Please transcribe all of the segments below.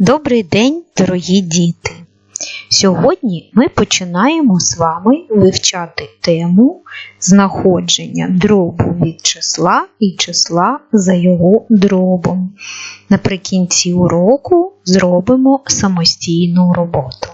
Добрий день, дорогі діти! Сьогодні ми починаємо з вами вивчати тему знаходження дробу від числа і числа за його дробом. Наприкінці уроку зробимо самостійну роботу.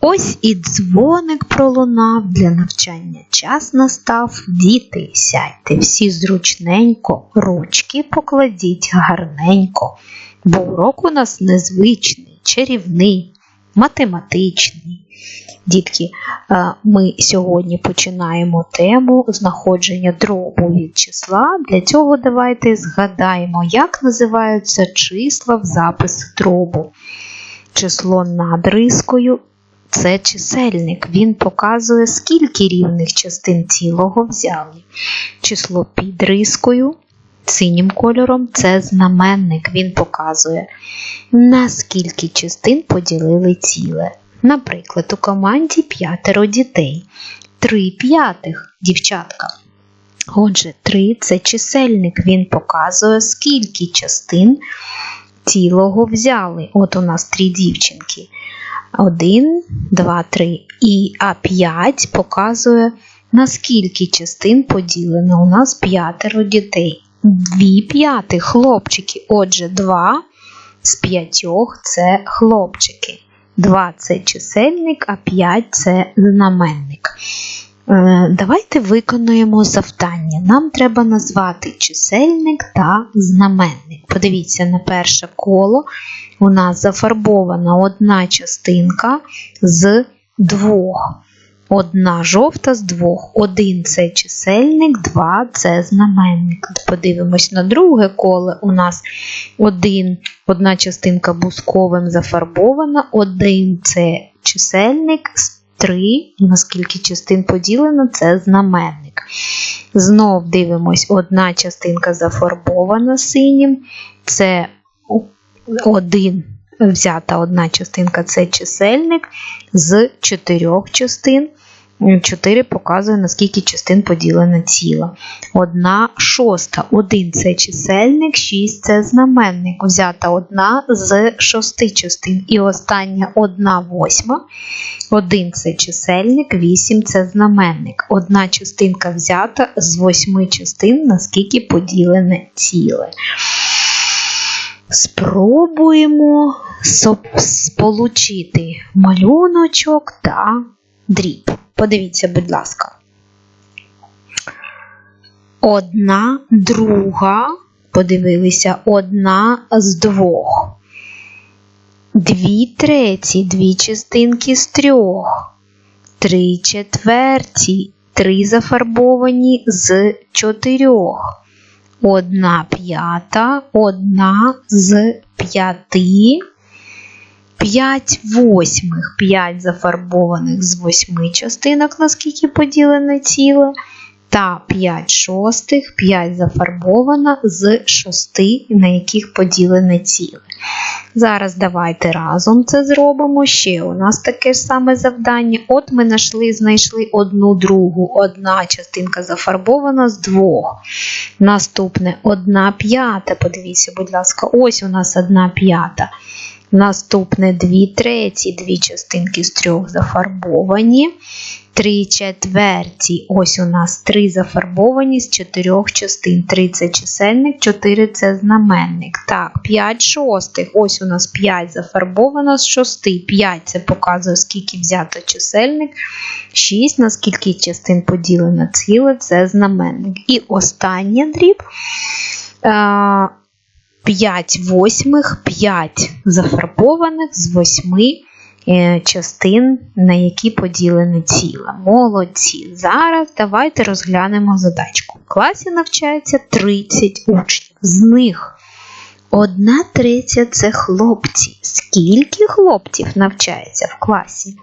Ось і дзвоник пролунав для навчання час настав. Діти, сядьте всі зручненько, ручки покладіть гарненько, бо урок у нас незвичний, чарівний, математичний. Дітки, ми сьогодні починаємо тему знаходження дробу від числа. Для цього давайте згадаємо, як називаються числа в записі дробу. Число над рискою це чисельник. Він показує, скільки рівних частин цілого взяли. Число під рискою синім кольором це знаменник. Він показує, на скільки частин поділили ціле. Наприклад, у команді п'ятеро дітей. Три п'ятих дівчатка. Отже, 3 це чисельник. Він показує, скільки частин цілого взяли. От у нас три дівчинки. 1, 2, 3. І А5 показує, на скільки частин поділено. У нас п'ятеро дітей. Дві п'яти хлопчики. Отже, 2 з п'ятьох це хлопчики. 2 це чисельник, а 5 це знаменник. Е, Давайте виконуємо завдання. Нам треба назвати чисельник та знаменник. Подивіться на перше коло. У нас зафарбована одна частинка з двох. Одна жовта з двох. Один це чисельник, два це знаменник. Подивимось на друге коло. У нас один, одна частинка бусковим зафарбована, один це чисельник, три, наскільки частин поділено, це знаменник. Знов дивимось, одна частинка зафарбована синім, це один взята одна частинка це чисельник з чотирьох частин. 4 показує, наскільки частин поділена ціла. Одна шоста. Один це чисельник, 6 це знаменник. Взята одна з шести частин. І остання одна восьма. Один це чисельник, 8 це знаменник. Одна частинка взята з восьми частин, наскільки поділене ціле. Спробуємо сполучити малюночок та дріб. Подивіться, будь ласка. Одна друга, подивилися, одна з двох. Дві треті, дві частинки з трьох. Три четверті, три зафарбовані з чотирьох. Одна п'ята, одна з п'яти. 5 восьмих, 5 зафарбованих з восьми частинок, наскільки поділене ціле, та 5 шостих, 5 зафарбована з 6, на яких поділене ціле. Зараз давайте разом це зробимо. Ще у нас таке ж саме завдання. От ми знайшли, знайшли одну другу, одна частинка зафарбована з двох. Наступне одна п'ята. Подивіться, будь ласка, ось у нас одна п'ята. Наступне 2 треті, дві частинки з трьох зафарбовані. 3 четверті. Ось у нас 3 зафарбовані з 4 частин. 3 це чисельник, 4 це знаменник. Так, 5 шостих. Ось у нас 5 зафарбовано з 6. 5 це показує, скільки взято чисельник. 6, на скільки частин поділено ціле, це знаменник. І останнє дріб. 5 восьмих, 5 зафарбованих з 8 частин, на які поділене ціле. Молодці. Зараз давайте розглянемо задачку. В класі навчається 30 учнів. З них одна третя це хлопці. Скільки хлопців навчається в класі?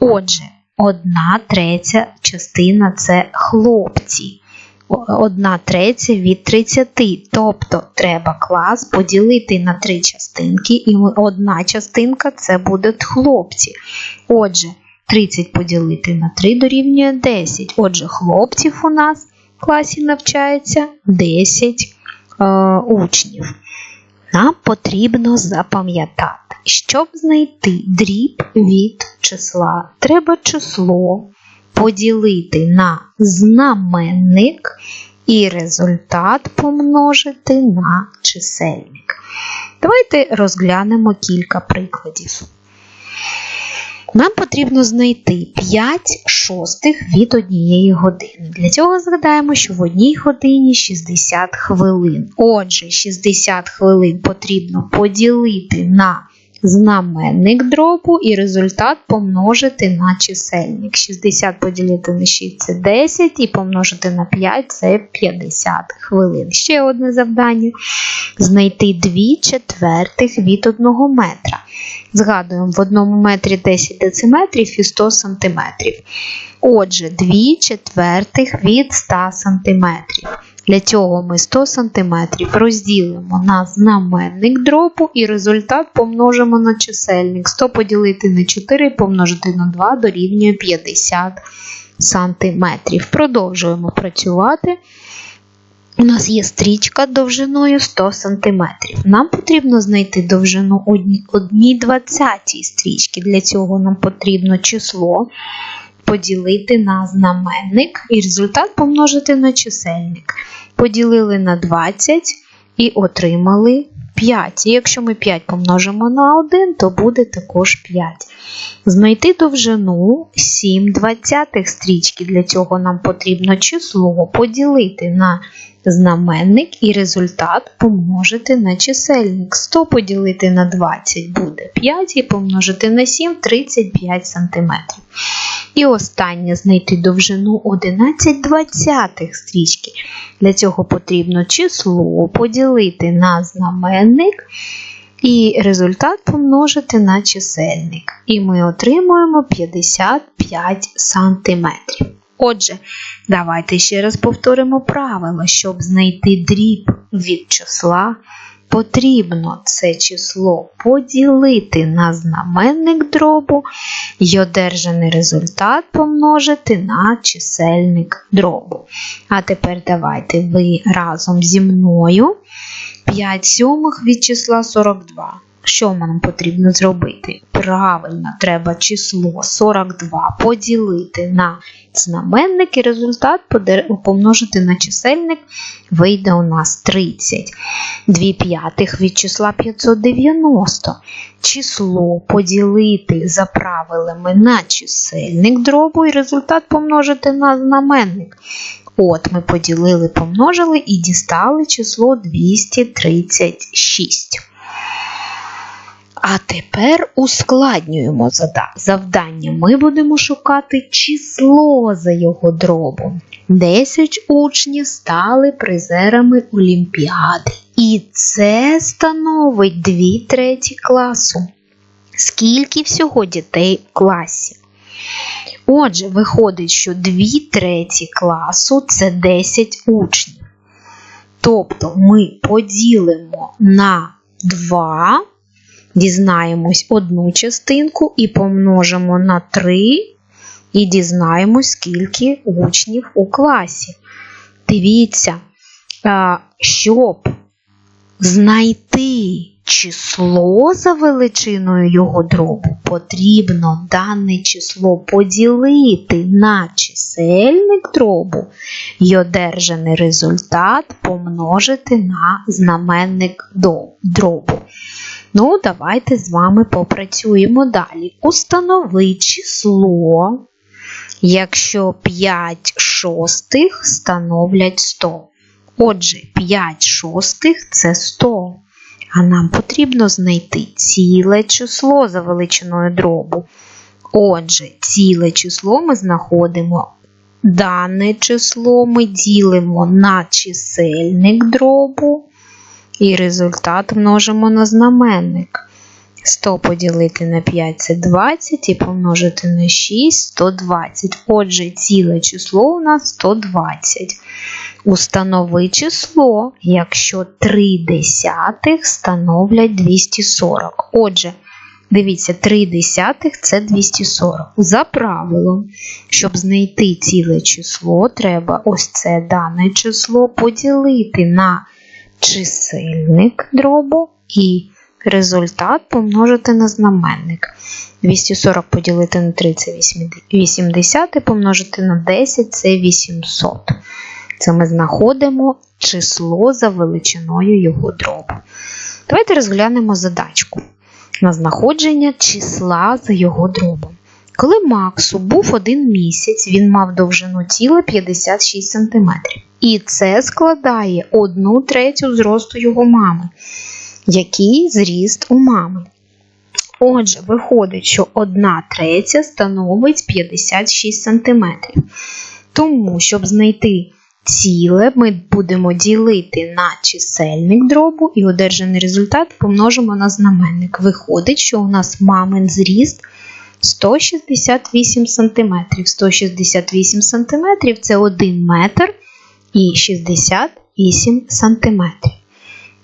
Отже, одна третя частина це хлопці. Одна третя від 30. Тобто треба клас поділити на три частинки, і одна частинка це будуть хлопці. Отже, 30 поділити на 3 дорівнює 10. Отже, хлопців у нас в класі навчається 10 е, учнів. Нам потрібно запам'ятати, щоб знайти дріб від числа, треба число поділити на знаменник і результат помножити на чисельник. Давайте розглянемо кілька прикладів. Нам потрібно знайти 5 шостих від однієї години. Для цього згадаємо, що в одній годині 60 хвилин. Отже, 60 хвилин потрібно поділити на знаменник дробу і результат помножити на чисельник. 60 поділити на 6 це 10 і помножити на 5 це 50 хвилин. Ще одне завдання: знайти 2 четвертих від 1 метра. Згадуємо, в одному метрі 10 дециметрів і 100 сантиметрів. Отже, 2 четвертих від 100 сантиметрів. Для цього ми 100 см розділимо на знаменник дробу і результат помножимо на чисельник. 100 поділити на 4 помножити на 2 дорівнює 50 см. Продовжуємо працювати. У нас є стрічка довжиною 100 см. Нам потрібно знайти довжину 1,20 стрічки. Для цього нам потрібно число поділити на знаменник і результат помножити на чисельник. Поділили на 20 і отримали 5. І якщо ми 5 помножимо на 1, то буде також 5. Знайти довжину 7 двадцятих стрічки. Для цього нам потрібно число поділити на знаменник і результат помножити на чисельник. 100 поділити на 20 буде 5 і помножити на 7 35 см. І останнє знайти довжину 11 двадцятих стрічки. Для цього потрібно число поділити на знаменник і результат помножити на чисельник. І ми отримуємо 55 см. Отже, давайте ще раз повторимо правило, щоб знайти дріб від числа. Потрібно це число поділити на знаменник дробу і одержаний результат помножити на чисельник дробу. А тепер давайте ви разом зі мною 5 сьомих від числа 42. Що нам потрібно зробити? Правильно, треба число 42 поділити на знаменник і результат помножити на чисельник, вийде у нас 30. 2 п'ятих від числа 590. Число поділити за правилами на чисельник дробу і результат помножити на знаменник. От ми поділили, помножили і дістали число 236. А тепер ускладнюємо завдання. Ми будемо шукати число за його дробом. 10 учнів стали призерами Олімпіади. І це становить 2 треті класу. Скільки всього дітей в класі? Отже, виходить, що 2 треті класу це 10 учнів. Тобто ми поділимо на 2 дізнаємось одну частинку і помножимо на 3 і дізнаємось, скільки учнів у класі. Дивіться, щоб знайти число за величиною його дробу, потрібно дане число поділити на чисельник дробу і одержаний результат помножити на знаменник дробу. Ну, давайте з вами попрацюємо далі. Установи число, якщо 5 шостих становлять 100. Отже, 5 шостих це 100. А нам потрібно знайти ціле число за величиною дробу. Отже, ціле число ми знаходимо. Дане число ми ділимо на чисельник дробу. І результат множимо на знаменник. 100 поділити на 5 це 20 і помножити на 6 120. Отже, ціле число у нас 120. Установи число, якщо 3 десятих становлять 240. Отже, дивіться, 3 десятих це 240. За правилом, щоб знайти ціле число, треба ось це дане число поділити на чисельник дробу і результат помножити на знаменник. 240 поділити на 3 це 80, помножити на 10 це 800. Це ми знаходимо число за величиною його дробу. Давайте розглянемо задачку на знаходження числа за його дробом. Коли Максу був один місяць, він мав довжину тіла 56 см. І це складає 1 третю зросту його мами. Який зріст у мами? Отже, виходить, що 1 третя становить 56 см. Тому, щоб знайти ціле, ми будемо ділити на чисельник дробу і одержаний результат помножимо на знаменник. Виходить, що у нас мамин зріст 168 см. 168 см це 1 метр і 68 см.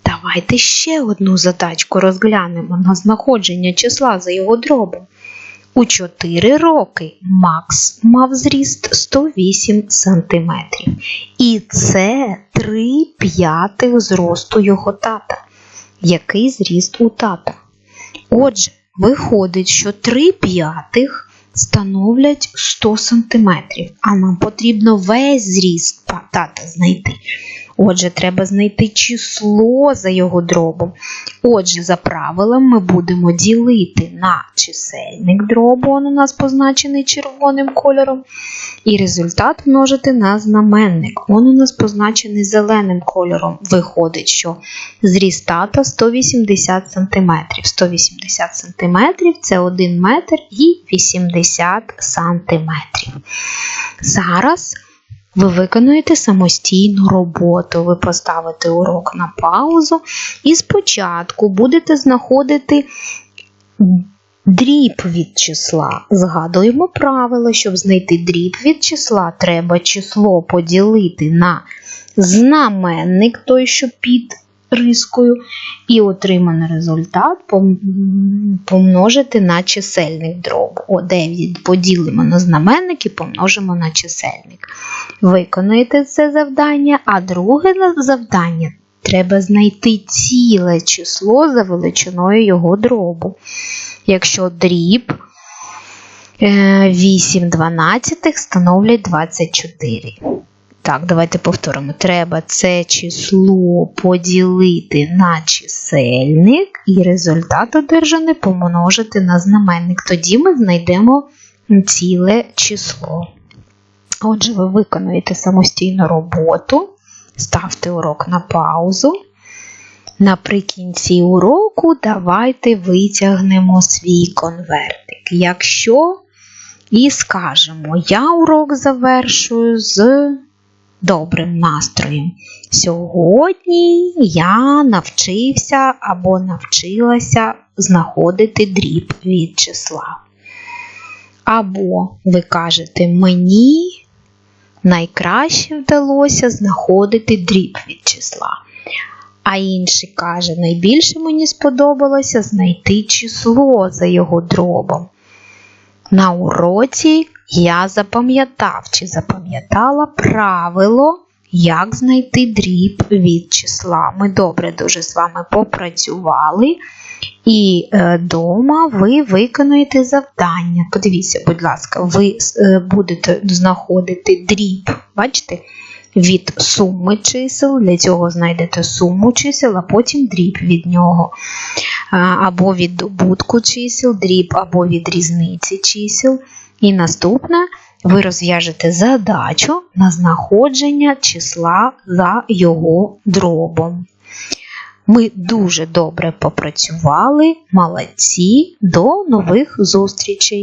Давайте ще одну задачку розглянемо на знаходження числа за його дробом. У 4 роки Макс мав зріст 108 см. І це 3 п'ятих зросту його тата. Який зріст у тата? Отже, виходить, що 3 п'ятих становлять 100 см, а нам потрібно весь зріст тата знайти. Отже, треба знайти число за його дробом. Отже, за правилом ми будемо ділити на чисельник дробу, він у нас позначений червоним кольором, і результат множити на знаменник. Він у нас позначений зеленим кольором. Виходить, що зріст тата 180 см. 180 см це 1 метр і 80 см. Зараз ви виконуєте самостійну роботу, ви поставите урок на паузу і спочатку будете знаходити дріб від числа. Згадуємо правило, щоб знайти дріб від числа, треба число поділити на знаменник, той, що під рискою, і отриманий результат помножити на чисельник дробу. О 9 поділимо на знаменник і помножимо на чисельник. Виконуєте це завдання, а друге завдання треба знайти ціле число за величиною його дробу. Якщо дріб 8 дванадцятих становлять 24. Так, давайте повторимо. Треба це число поділити на чисельник і результат одержаний помножити на знаменник. Тоді ми знайдемо ціле число. Отже, ви виконуєте самостійну роботу, ставте урок на паузу. Наприкінці уроку давайте витягнемо свій конвертик. Якщо і скажемо, я урок завершую з добрим настроєм. Сьогодні я навчився або навчилася знаходити дріб від числа. Або ви кажете, мені найкраще вдалося знаходити дріб від числа. А інший каже, найбільше мені сподобалося знайти число за його дробом. На уроці я запам'ятав чи запам'ятала правило, як знайти дріб від числа. Ми добре дуже з вами попрацювали, і е, ви виконуєте завдання. Подивіться, будь ласка, ви е, будете знаходити дріб, бачите? Від суми чисел, для цього знайдете суму чисел, а потім дріб від нього. Або від добутку чисел, дріб, або від різниці чисел. І наступне ви розв'яжете задачу на знаходження числа за його дробом. Ми дуже добре попрацювали, молодці, до нових зустрічей!